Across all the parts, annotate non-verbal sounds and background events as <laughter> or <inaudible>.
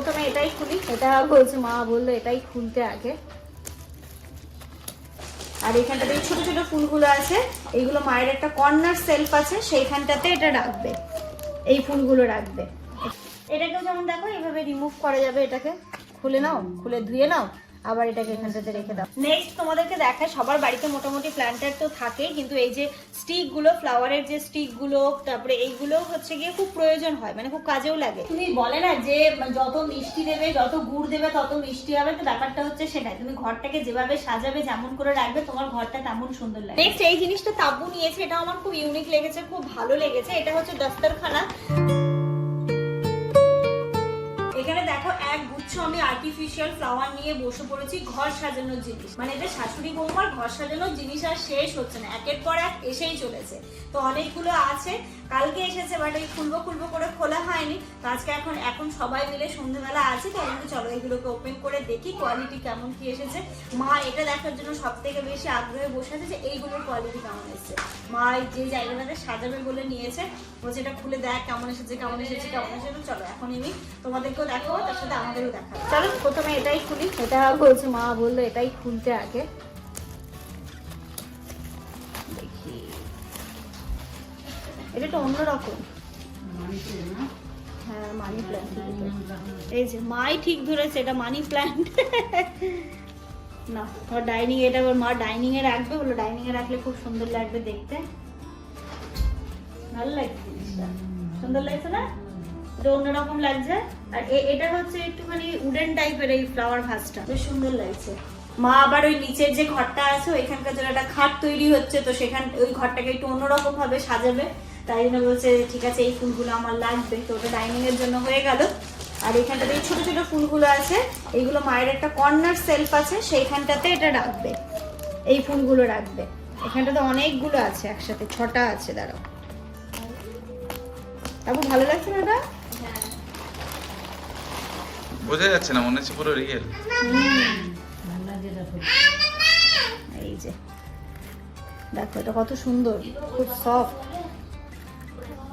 প্রথমে এটাই খুলি, এটা বলছে মা বলল এটাই খুলতে আগে। আর এখানটাতে ছোট ছোট ফুলগুলো আছে, এইগুলো মায়ের একটা কর্নার সেলফ আছে, সেইখানটাতে এটা রাখবে, এই ফুলগুলো রাখবে। এটাকেও যেমন দেখো, এইভাবে রিমুভ করা যাবে এটাকে। খুলে নাও, খুলে ধুয়ে নাও আবার এটাকে এখানটাতে রেখে দাও। নেক্সট তোমাদেরকে দেখায়, সবার বাড়িতে মোটামুটি প্ল্যান্টার তো থাকেই, কিন্তু এই যে স্টিকগুলো ফ্লাওয়ারের যে স্টিকগুলো তারপরে এইগুলো হচ্ছে গিয়ে খুব প্রয়োজন হয় মানে খুব কাজেও লাগে। তুমি বলে না যে যত মিষ্টি দেবে, যত গুড় দেবে, তত মিষ্টি হবে, তো ব্যাপারটা হচ্ছে সেটাই। তুমি ঘরটাকে যেভাবে সাজাবে, যেমন করে রাখবে, তোমার ঘরটা তেমন সুন্দর লাগে নেক্সট এই জিনিসটা তাবু নিয়েছে এটা আমার খুব ইউনিক লেগেছে, খুব ভালো লেগেছে, এটা হচ্ছে দস্তরখানা এক গুচ্ছ আমি আর্টিফিশিয়াল ফ্লাওয়ার নিয়ে বসে পড়েছি, ঘর সাজানোর জিনিস। মানে এটা শাশুড়ি বৌমার ঘর সাজানোর জিনিস আর শেষ হচ্ছে না, একের পর এক এসেই চলেছে। তো অনেকগুলো আছে, কালকে এসেছে বাট এই খুলবো খুলবো করে খোলা হয়নি। তো আজকে এখন এখন সবাই মিলে সন্ধ্যেবেলা আছে, তো আমি চলো এগুলোকে ওপেন করে দেখি কোয়ালিটি কেমন কি এসেছে। মা এটা দেখার জন্য সব থেকে বেশি আগ্রহে বসে আছে যে এইগুলোর কোয়ালিটি কেমন এসেছে। মা যে জায়গাটাতে সাজাবে বলে নিয়েছে, বলছে এটা খুলে দেখ কেমন এসেছে কেমন এসেছে কেমন এসেছে চলো এখন আমি তোমাদেরকেও দেখাবো তার সাথে চলো, প্রথমে এটাই খুলি। এটা বলছে, মা বলল এটাই খুলতে আগে। এটা তো অন্যরকম। হ্যাঁ মাই ঠিক ধরেছে, এটা মানি প্ল্যান্ট না তোমার ডাইনিং এটা ওর মা ডাইনিং রাখবে বলো ডাইনিং রাখলে খুব সুন্দর লাগবে দেখতে। ভালো লাগছে সুন্দর লাগছে না? এটা অন্যরকম লাগছে। আর এটা হচ্ছে একটুখানি উডেন টাইপের এই ফ্লাওয়ার ভাসটা বেশ সুন্দর লাগছে। মা আবার ওই নিচের যে ঘরটা আছে, ওইখানকার জন্য একটা খাট তৈরি হচ্ছে, তো সেখান ওই ঘরটাকে একটু অন্যরকম ভাবে সাজাবে। তাই জন্য বলছে, ঠিক আছে, এই ফুলগুলো আমার লাগবে। তো ওটা ডাইনিং এর জন্য হয়ে গেল। আর এখানটাতে এই ছোট ছোট ফুলগুলো আছে, এইগুলো মায়ের একটা কর্নার সেলফ আছে, সেইখানটাতে এটা রাখবে। এই ফুলগুলো রাখবে। এখানটাতে অনেকগুলো আছে একসাথে, ছটা আছে, দাঁড়াও। তারপর ভালো লাগছে না বোঝা যাচ্ছে না মনে হচ্ছে পুরো রিয়েল এই যে দেখো এটা কত সুন্দর খুব সফট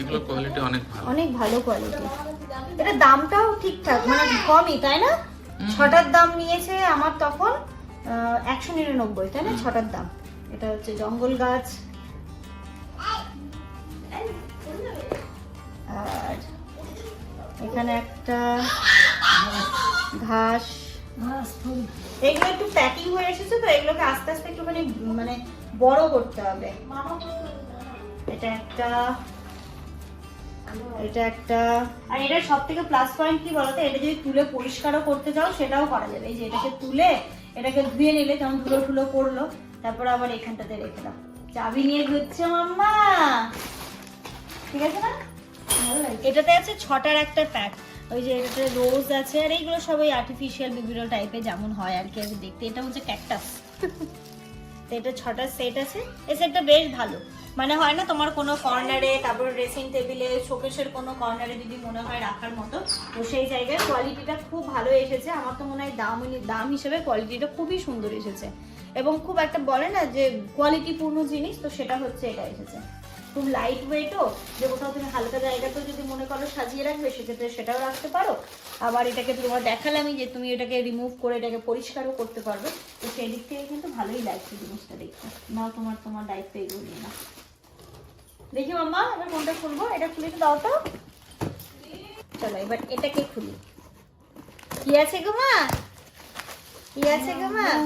এগুলো কোয়ালিটি অনেক ভালো। অনেক ভালো কোয়ালিটি এটা দামটাও ঠিকঠাক মানে কমই তাই না? ছটার দাম নিয়েছে আমার তখন একশো নিরানব্বই তাই না? ছটার দাম। এটা হচ্ছে জঙ্গল গাছ। আর এখানে একটা ঘাস। এগুলো একটু প্যাকিং হয়ে এসেছে তো এগুলোকে আস্তে আস্তে একটুখানি মানে বড় করতে হবে। এটা একটা এটা একটা। আর এটা সব থেকে প্লাস পয়েন্ট কি বলতো? এটা যদি তুলে পরিষ্কারও করতে চাও সেটাও করা যাবে। এই যে এটাকে তুলে এটাকে ধুয়ে নিলে যেমন ধুলো ধুলো করল তারপর আবার এখানটাতে রেখে দাও। চাবি নিয়ে ঘুরছে মাম্মা। ঠিক আছে না? এটাতে আছে ছটার একটা প্যাক ওই যে এটাতে রোজ আছে, আর এইগুলো সবাই আর্টিফিশিয়াল বিভিন্ন টাইপের যেমন হয় আর কি কি দেখতে। এটা হচ্ছে ক্যাকটাস তো এটা ছটা সেট আছে। এই সেটটা বেশ ভালো। মানে হয় না তোমার কোনো কর্নারে তারপর ড্রেসিং টেবিলে শোকেসের কোনো কর্নারে যদি মনে হয় রাখার মতো, তো সেই জায়গায় কোয়ালিটিটা খুব ভালো এসেছে। আমার তো মনে হয় দাম দাম হিসেবে কোয়ালিটিটা খুবই সুন্দর এসেছে। এবং খুব একটা বলে না যে কোয়ালিটিপূর্ণ জিনিস, তো সেটা হচ্ছে এটা এসেছে। খুব লাইট ওয়েটও যে কোথাও তুমি হালকা জায়গাতেও যদি মনে করো সাজিয়ে রাখবে সেক্ষেত্রে সেটাও রাখতে পারো। আবার এটাকে তোমার দেখালামই যে তুমি এটাকে রিমুভ করে এটাকে পরিষ্কারও করতে পারবে। তো সেই দিক থেকে কিন্তু ভালোই লাগছে জিনিসটা দেখতে। নাও তোমার তোমার দায়িত্ব এগুলো নাও। দেখি মাম্মা এবার কোনটা খুলবো? এটা খুলে দাও তো। চলো এবার এটাকে খুলি। কি আছে গো মা? কি আছে গো মা? <laughs>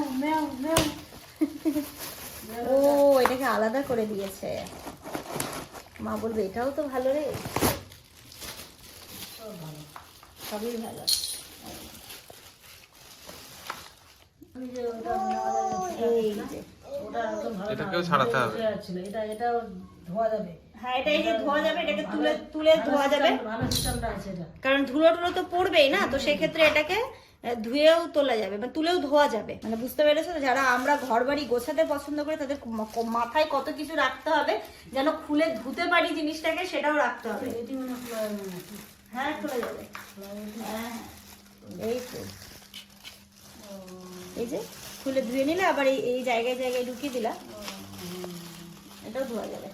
ও এটাকে আলাদা করে দিয়েছে। মা বলবে এটাও তো ভালো রে। সবই ভালো। এটাকেও ছাড়াতে হবে। এটা এটা ধোয়া যাবে। হ্যাঁ এটা এই যে ধোয়া যাবে এটাকে তুলে তুলে ধোয়া যাবে। কারণ ধুলো টুলো তো পড়বেই না তো সেক্ষেত্রে এটাকে ধুয়েও তোলা যাবে মানে তুলেও ধোয়া যাবে। মানে বুঝতে পেরেছ? যারা আমরা ঘর বাড়ি গোছাতে পছন্দ করি, তাদের মাথায় কত কিছু রাখতে হবে যেন খুলে ধুতে পারি জিনিসটাকে, সেটাও রাখতে হবে। মনে হ্যাঁ যাবে। হ্যাঁ এই তো। এই যে, খুলে ধুয়ে নিলে আবার এই এই জায়গায় জায়গায় ঢুকিয়ে দিলা। এটাও ধোয়া যাবে।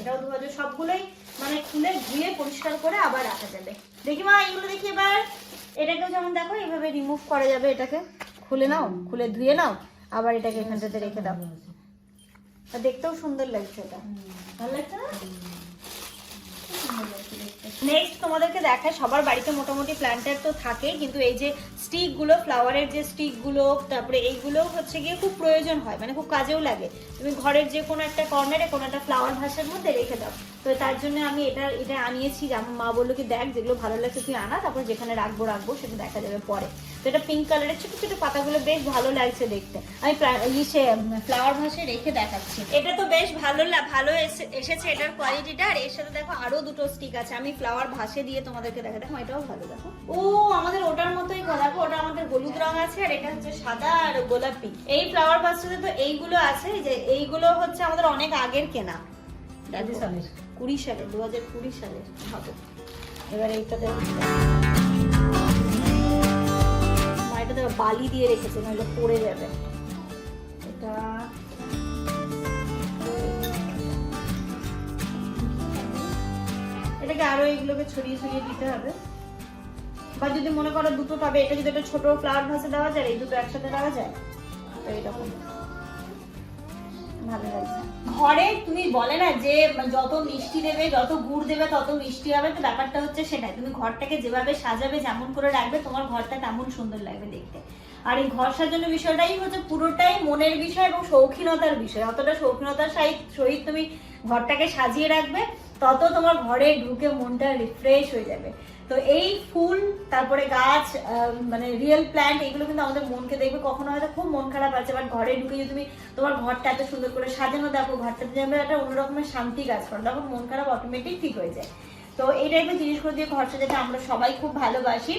এটাও ধোয়া যাবে। সবগুলোই মানে খুলে ধুয়ে পরিষ্কার করে আবার রাখা যাবে। দেখি মা এগুলো দেখি এবার এটাকেও যেমন দেখো, এইভাবে রিমুভ করা যাবে এটাকে। খুলে নাও, খুলে ধুয়ে নাও, আবার এটাকে এখানটাতে রেখে দাও। আর দেখতেও সুন্দর লাগছে এটা। ভালো লাগছে না? নেক্সট তোমাদেরকে দেখায়, সবার বাড়িতে মোটামুটি প্ল্যান্টার তো থাকে কিন্তু এই যে স্টিকগুলো ফ্লাওয়ারের যে স্টিকগুলো তারপরে এইগুলো হচ্ছে গিয়ে খুব প্রয়োজন হয় মানে খুব কাজেও লাগে। তুমি ঘরের যে কোনো একটা কর্নারে কোনো একটা ফ্লাওয়ার ভাসের মধ্যে রেখে দাও। তো তার জন্য আমি এটা এটা আনিয়েছি আমার মা বলল কি, দেখ যেগুলো ভালো লাগছে তুই আনা, তারপর যেখানে রাখব রাখব, সেটা দেখা যাবে পরে। তো এটা পিঙ্ক কালারের ছোটো ছোটো পাতাগুলো বেশ ভালো লাগছে দেখতে। আমি ইসে ফ্লাওয়ার ভাসে রেখে দেখাচ্ছি। এটা তো বেশ ভালো ভালো এসে- এসেছে এটার কোয়ালিটিটা আর এর সাথে দেখো আরও দুটো স্টিক আছে। আমি ফ্লাওয়ার ভাসে দিয়ে তোমাদেরকে দেখা দেখো এটাও ভালো, দেখো। ও, আমাদের ওটার মতোই দেখো ওটা আমাদের হলুদ রং আছে আর এটা হচ্ছে সাদা আর গোলাপি। এই ফ্লাওয়ার তো এইগুলো আছে যে এইগুলো হচ্ছে আমাদের অনেক আগের কেনা। দাদি সালের? কুড়ি সালে দু হাজার কুড়ি সালে হবে এবার এইটাতে এটাতে বালি দিয়ে রেখেছে নইলে পড়ে যাবে। এটা এটাকে আরও এইগুলোকে ছড়িয়ে ছড়িয়ে দিতে হবে। বা যদি মনে করো দুটো পাবে এটা যদি একটা ছোট ফ্লাওয়ার ভাসে দেওয়া যায়, এই দুটো একসাথে দেওয়া যায়, তো এইরকম। ঘরে তুমি বলে না যে যত মিষ্টি দেবে, যত গুড় দেবে, তত মিষ্টি হবে, তো ব্যাপারটা হচ্ছে সেটাই। তুমি ঘরটাকে যেভাবে সাজাবে, যেমন করে রাখবে, তোমার ঘরটা তেমন সুন্দর লাগবে দেখতে। আর এই ঘর সাজানোর বিষয়টাই হচ্ছে পুরোটাই মনের বিষয় এবং শৌখিনতার বিষয়। অতটা শৌখিনতার সহিত তুমি ঘরটাকে সাজিয়ে রাখবে, তত তোমার ঘরে ঢুকে মনটা রিফ্রেশ হয়ে যাবে। তো এই ফুল, তারপরে গাছ মানে রিয়েল প্ল্যান্ট এগুলো কিন্তু আমাদের মনকে দেখবে কখনো হয়তো খুব মন খারাপ আছে বাট ঘরে ঢুকে যদি তুমি তোমার ঘরটা এত সুন্দর করে সাজানো দেখো ঘরটাতে যেন একটা অন্যরকমের শান্তি কাজ করে তখন মন খারাপ অটোমেটিক ঠিক হয়ে যায়। তো এই টাইপের জিনিসগুলো দিয়ে ঘর সাজাতে আমরা সবাই খুব ভালোবাসি।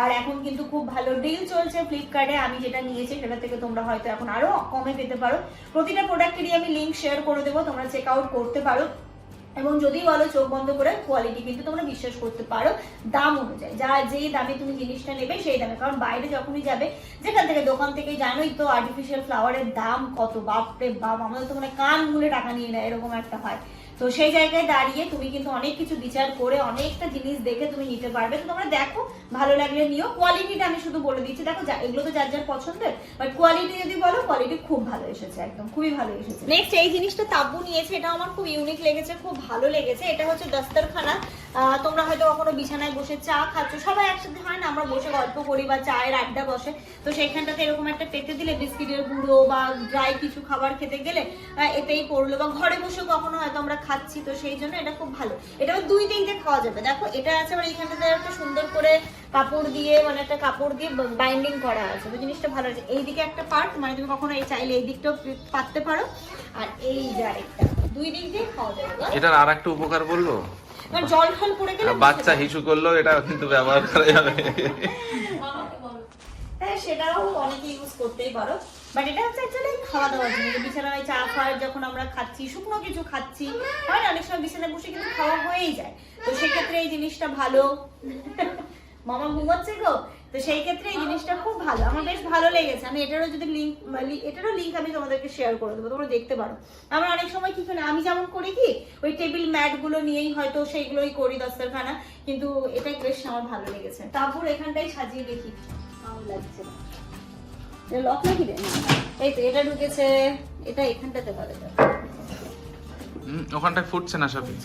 আর এখন কিন্তু খুব ভালো ডিল চলছে ফ্লিপকার্টে আমি যেটা নিয়েছি সেটা থেকে তোমরা হয়তো এখন আরও কমে পেতে পারো। প্রতিটা প্রোডাক্টেরই আমি লিঙ্ক শেয়ার করে দেবো, তোমরা চেক আউট করতে পারো। এবং যদি বলো চোখ বন্ধ করে কোয়ালিটি কিন্তু তোমরা বিশ্বাস করতে পারো, দাম অনুযায়ী। যা যেই দামে তুমি জিনিসটা নেবে সেই দামে। কারণ বাইরে যখনই যাবে, যেখান থেকে দোকান থেকে, জানোই তো আর্টিফিশিয়াল ফ্লাওয়ারের দাম কত। বাপরে বাপ, আমাদের তো মানে কান মুলে টাকা নিয়ে নেয়, এরকম একটা হয়। তো সেই জায়গায় দাঁড়িয়ে তুমি কিন্তু অনেক কিছু বিচার করে অনেকটা জিনিস দেখে তুমি নিতে পারবে। তো তোমরা দেখো, ভালো লাগলে নিও। কোয়ালিটিটা আমি শুধু বলে দিচ্ছি। দেখো এগুলো তো যার যার পছন্দের বাট কোয়ালিটি যদি বলো কোয়ালিটি খুব ভালো এসেছে, একদম খুবই ভালো এসেছে। নেক্সট এই জিনিসটা তাব্বু নিয়েছে এটা আমার খুব ইউনিক লেগেছে, খুব ভালো লেগেছে। এটা হচ্ছে দস্তরখানা। তোমরা হয়তো কখনো বিছানায় বসে চা খাচ্ছ। সবাই একসাথে হয় না, আমরা বসে গল্প করি বা চায়ের আড্ডা বসে। তো সেইখানটাতে এরকম একটা পেতে দিলে, বিস্কিটের গুঁড়ো বা ড্রাই কিছু খাবার খেতে গেলে এতেই করল বা ঘরে বসে কখনো হয়তো আমরা খাচ্ছি তো সেই জন্য এটা খুব ভালো। এটাও দুই দিয়ে খাওয়া যাবে। দেখো এটা আছে আবার এইখানটাতে একটা সুন্দর করে কাপড় দিয়ে মানে একটা কাপড় দিয়ে বাইন্ডিং করা আছে। তো জিনিসটা ভালো আছে এইদিকে একটা পার্ট মানে তুমি কখনো এই চাইলে এই দিকটাও পাততে পারো। আর এই আরেকটা দুই দিক দিয়ে খাওয়া যাবে। এটার আর একটা উপকার বলব কারণ জল ঠল পড়ে গেলে বাচ্চা হিসু করলেও এটা কিন্তু ব্যবহার করা যাবে। হ্যাঁ সেটাও অনেকে ইউজ করতেই পারো। বাট এটা হচ্ছে অ্যাকচুয়ালি খাওয়া দাওয়ার জন্য বিছানায় চা খাওয়ার যখন আমরা খাচ্ছি, শুকনো কিছু খাচ্ছি, হয় অনেক সময় বিছানায় বসে কিন্তু খাওয়া হয়েই যায়। তো সেক্ষেত্রে এই জিনিসটা ভালো। মামা ঘুমাচ্ছে গো। তো সেই ক্ষেত্রে এই জিনিসটা খুব ভালো। আমার বেশ ভালো লেগেছে। আমি এটারও যদি লিঙ্ক এটারও লিঙ্ক আমি তোমাদেরকে শেয়ার করে দেবো। তোমরা দেখতে পারো। আমরা অনেক সময় কি করি আমি যেমন করি কি, ওই টেবিল ম্যাটগুলো নিয়েই হয়তো সেইগুলোই করি দস্তরখানা। কিন্তু এটা বেশ আমার ভালো লেগেছে। তারপর এখানটাই সাজিয়ে দেখি। কেমন লাগছে। এটা লক নাকি এই তো এটা ঢুকেছে। এটা এখানটাতে ভালো তো। হুম, ওখানটায় ফুটছে না সবই।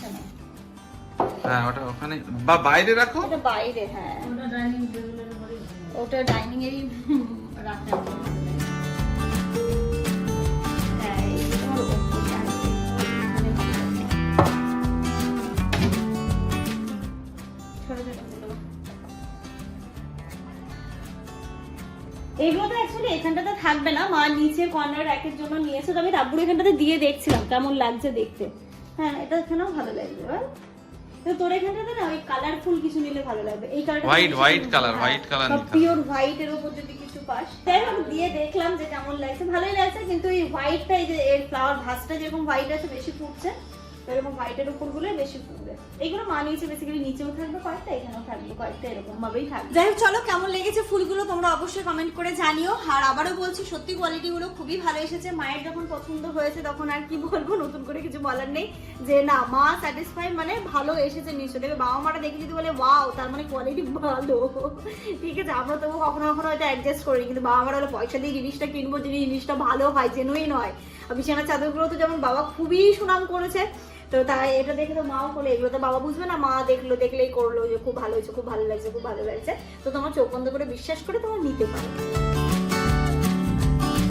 হ্যাঁ ওটা ওখানে বা বাইরে রাখো। ওটা বাইরে হ্যাঁ। ওটা ডাইনিং টেবিলের উপরে ওটা ডাইনিং এরই রাখা। থাকবে না মা নিচের কর্নার র্যাকের জন্য নিয়েছে তো আমি এখানটাতে দিয়ে দেখছিলাম কেমন লাগছে দেখতে। হ্যাঁ এটা এখানেও ভালো লাগবে তো তোর এখানটাতে না ওই কালারফুল কিছু নিলে ভালো লাগবে এই color পিওর হোয়াইট এর উপর যদি কিছু পাস। তাই দিয়ে দেখলাম যে কেমন লাগছে ভালোই লাগছে কিন্তু এই হোয়াইটটা এই যে এর ফ্লাওয়ার ভাসটা যেরকম হোয়াইট আছে বেশি ফুটছে। এরকম হোয়াইটের উপরগুলো বেশি ফুলবে। এইগুলো মানিয়েছে বেসিক্যালি নিচেও থাকবে কয়েকটা, এখানেও থাকবে কয়েকটা এরকম ভাবেই থাকবে। যাই হোক, চলো, কেমন লেগেছে ফুলগুলো তোমরা অবশ্যই কমেন্ট করে জানিও। আর আবারও বলছি, সত্যি কোয়ালিটি গুলো খুবই ভালো এসেছে। মায়ের যখন পছন্দ হয়েছে তখন আর কি বলব, নতুন করে কিছু বলার নেই। যে না, মা স্যাটিসফাই মানে ভালো এসেছে নিশ্চয় দেখবে বাবা মারা দেখে যদি বলে ওয়াও তার মানে কোয়ালিটি ভালো। ঠিক আছে, আমরা তবু কখনো কখনো হয়তো অ্যাডজাস্ট করি কিন্তু বাবা মারা হলো পয়সা দিয়ে জিনিসটা কিনবো, যদি জিনিসটা ভালো হয় জেনুইন হয়। বিছানার চাদরগুলো তো যেমন বাবা খুবই সুনাম করেছে তো তাই এটা দেখে তো মাও করল এগুলো তো বাবা বুঝবে না, মা দেখল, দেখলেই করল যে খুব ভালো হয়েছে, খুব ভালো লাগছে, খুব ভালো লাগছে। তো তোমার চোখ বন্ধ করে বিশ্বাস করে তোমার নিতে পারো।